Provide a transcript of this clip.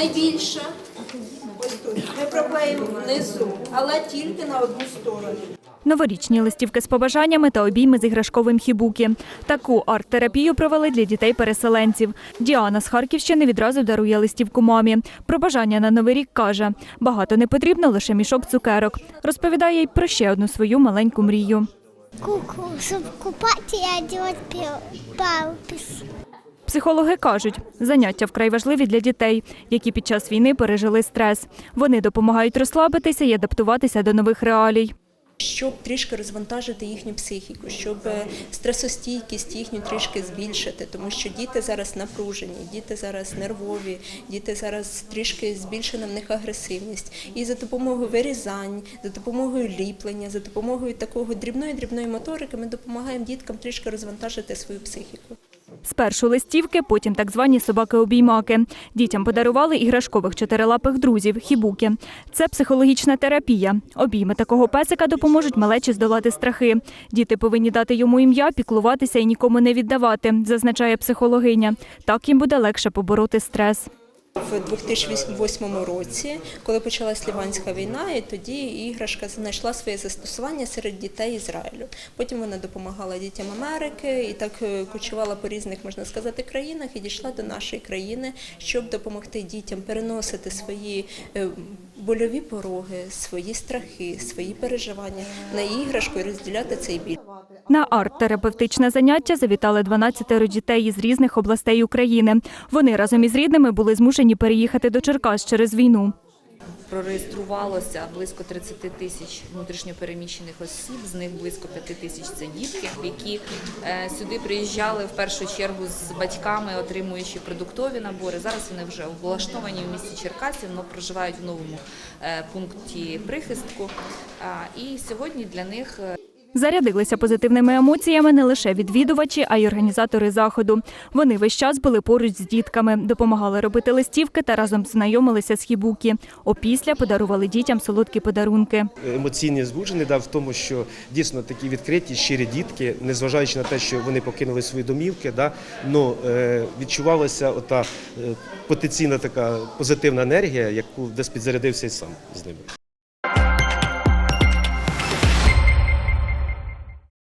Найбільша. Ось тут. Ми проклеїмо внизу, але тільки на одну сторону. Новорічні листівки з побажаннями та обійми з іграшковим хібуки. Таку арт-терапію провели для дітей-переселенців. Діана з Харківщини відразу дарує листівку мамі. Про бажання на новий рік каже: багато не потрібно, лише мішок цукерок. Розповідає й про ще одну свою маленьку мрію. Куклу, чтобы купать и одевать палпис. Психологи кажуть, заняття вкрай важливі для дітей, які під час війни пережили стрес. Вони допомагають розслабитися і адаптуватися до нових реалій. щоб трішки розвантажити їхню психіку, щоб е, стресостійкість їхню трішки збільшити, тому що діти зараз напружені, діти зараз нервові, діти зараз трішки збільшена в них агресивність. І за допомогою вирізань, за допомогою ліплення, за допомогою такого дрібної дрібної моторики ми допомагаємо діткам трішки розвантажити свою психіку. Спершу листівки, потім так звані собаки-обіймаки. Дітям подарували іграшкових чотирилапих друзів хібуки. Це психологічна терапія. Обійми такого песика допоможуть малечі здолати страхи. Діти повинні дати йому ім'я, піклуватися і нікому не віддавати, зазначає психологиня. Так їм буде легше побороти стрес. В 2008 році, коли почалась Ліванська війна, і тоді іграшка знайшла своє застосування серед дітей Ізраїлю. Потім вона допомагала дітям Америки і так е, кочувала по різних, можна сказати, країнах і дійшла до нашої країни, щоб допомогти дітям переносити свої е, больові пороги, свої страхи, свої переживання на іграшку і розділяти цей біль. На арт-терапевтичне заняття завітали 12 дітей із різних областей України. Вони разом із рідними були змушені переїхати до Черкас через війну. Прореєструвалося близько 30 тисяч внутрішньопереміщених осіб, з них близько 5 тисяч це дітки, які е, сюди приїжджали в першу чергу з батьками, отримуючи продуктові набори. Зараз вони вже облаштовані в місті Черкасів, але проживають в новому е, пункті прихистку. І сьогодні для них е, Зарядилися позитивними емоціями не лише відвідувачі, а й організатори заходу. Вони весь час були поруч з дітками, допомагали робити листівки та разом знайомилися з хібукі. Опісля подарували дітям солодкі подарунки. емоційний збуджений дав в тому, що дійсно такі відкриті, щирі дітки, незважаючи на те, що вони покинули свої домівки, да, е, відчувалася ота е, потенційна така позитивна енергія, яку десь підзарядився і сам з ними.